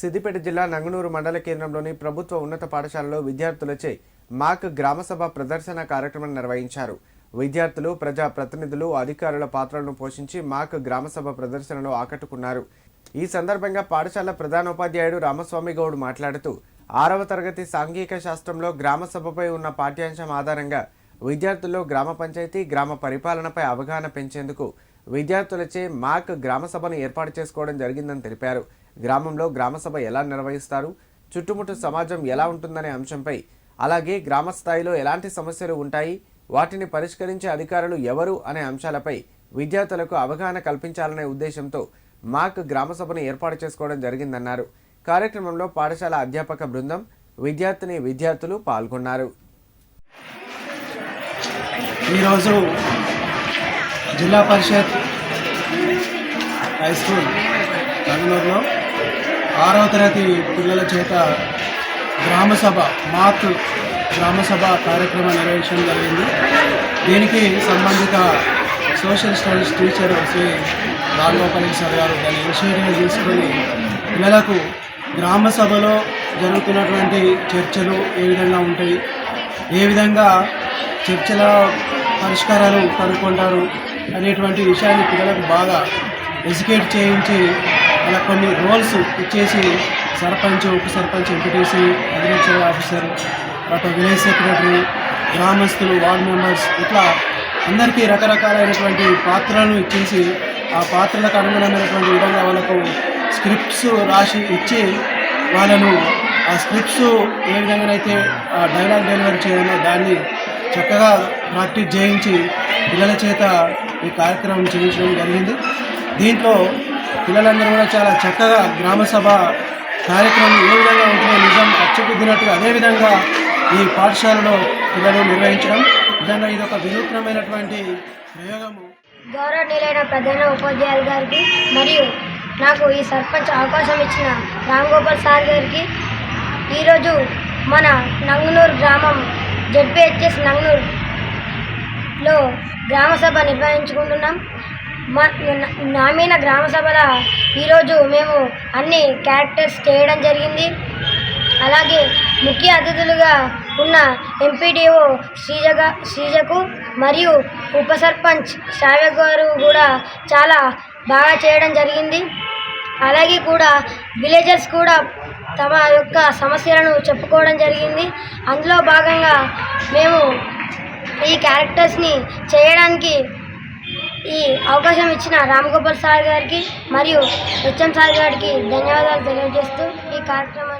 సిద్దిపేట జిల్లా నంగనూరు మండల కేంద్రంలోని ప్రభుత్వ ఉన్నత పాఠశాలలో విద్యార్థులచే మాక్ గ్రామసభ ప్రదర్శన కార్యక్రమం నిర్వహించారు. విద్యార్థులు ప్రజా ప్రతినిధులు అధికారుల పాత్రలను పోషించి మాక్ గ్రామసభ ప్రదర్శనలో ఆకట్టుకున్నారు. ఈ సందర్భంగా పాఠశాల ప్రధానోపాధ్యాయుడు రామస్వామి గౌడ్ మాట్లాడుతూ ఆరవ తరగతి సాంఘిక శాస్త్రంలో గ్రామసభపై ఉన్న పాఠ్యాంశం ఆధారంగా విద్యార్థుల్లో గ్రామ పంచాయతీ గ్రామ పరిపాలనపై అవగాహన పెంచేందుకు విద్యార్థులచే మాక్ గ్రామసభను ఏర్పాటు చేసుకోవడం జరిగిందని తెలిపారు. గ్రామంలో గ్రామసభ ఎలా నిర్వహిస్తారు? చుట్టుముట్టు సమాజం ఎలా ఉంటుందనే అంశంపై అలాగే గ్రామ స్థాయిలో ఎలాంటి సమస్యలు ఉంటాయి? వాటిని పరిష్కరించే అధికారులు ఎవరు అనే అంశాలపై విద్యార్థులకు అవగాహన కల్పించాలనే ఉద్దేశంతో మాక్ గ్రామసభను ఏర్పాటు చేసుకోవడం జరిగిందన్నారు. కార్యక్రమంలో పాఠశాల అధ్యాపక బృందం విద్యార్థిని విద్యార్థులు పాల్గొన్నారు. ఈరోజు జిల్లా పరిషత్ హై స్కూల్ బెంగళూరులో ఆరవ తరగతి పిల్లల చేత గ్రామసభ మాత్ గ్రామసభ కార్యక్రమం నిర్వహించడం జరిగింది. దీనికి సంబంధిత social studies teacher Shri Raghagopali sir గారు దాన్ని ఇనిషియేటివ్ తీసుకొని పిల్లలకు గ్రామ సభలో జరుగుతున్నటువంటి చర్చలు ఏ విధంగా ఉంటాయి ఏ విధంగా చర్చల పరిష్కారాలు కనుక్కుంటారు అనేటువంటి విషయాన్ని పిల్లలకు బాగా ఎడ్యుకేట్ చేయించి అలా కొన్ని రోల్స్ ఇచ్చేసి సర్పంచ్ ఉప సర్పంచ్ ఎంపీటీసీ అగ్రికల్చర్ ఆఫీసర్ తర్వాత విలేజ్ సెక్రటరీ గ్రామస్తులు వార్డ్ మెంబర్స్ ఇట్లా అందరికీ రకరకాలైనటువంటి పాత్రలను ఇచ్చేసి ఆ పాత్రలకు అనుగుణమైనటువంటి విధంగా వాళ్ళకు స్క్రిప్ట్స్ రాసి ఇచ్చి వాళ్ళను ఆ స్క్రిప్ట్స్ ఏ విధంగానైతే ఆ డైలాగ్ డెలివరీ చేయాలో దాన్ని చక్కగా ప్రాక్టీస్ చేయించి పిల్లల చేత ఈ కార్యక్రమం చేయించడం జరిగింది. దీంట్లో పిల్లలందరూ కూడా చాలా చక్కగా గ్రామ సభ కార్యక్రమం ఏ విధంగా ఉంటుందో నిజం అచ్చుకుద్దినట్టుగా అదేవిధంగా ఈ పాఠశాలలో పిల్లలు నిర్వహించడం నిజంగా ఇది ఒక వినూత్నమైనటువంటి ప్రయోగము. గౌరవనీయులైన ప్రధాన ఉపాధ్యాయులు గారికి మరియు నాకు ఈ సర్పంచ్ అవకాశం ఇచ్చిన రామ్ గోపాల్ సార్ గారికి ఈరోజు మన నంగునూరు గ్రామం జడ్పిహెచ్ఎస్ నంగునూరులో గ్రామ సభ నిర్వహించుకుంటున్నాం. మా నామీన గ్రామ సభల ఈరోజు మేము అన్ని క్యారెక్టర్స్ చేయడం జరిగింది. అలాగే ముఖ్య అతిథులుగా ఉన్న ఎంపీడీఓ శ్రీజగా శ్రీజకు మరియు ఉప సర్పంచ్ శ్రావ్య గారు కూడా చాలా బాగా చేయడం జరిగింది. అలాగే కూడా విలేజర్స్ కూడా తమ యొక్క సమస్యలను చెప్పుకోవడం జరిగింది. అందులో భాగంగా మేము ఈ క్యారెక్టర్స్ని చేయడానికి ఈ అవకాశం ఇచ్చిన రామ్ గోపాల్ సార్ గారికి మరియు హెచ్ఎం సార్ గారికి ధన్యవాదాలు తెలియజేస్తూ ఈ కార్యక్రమాన్ని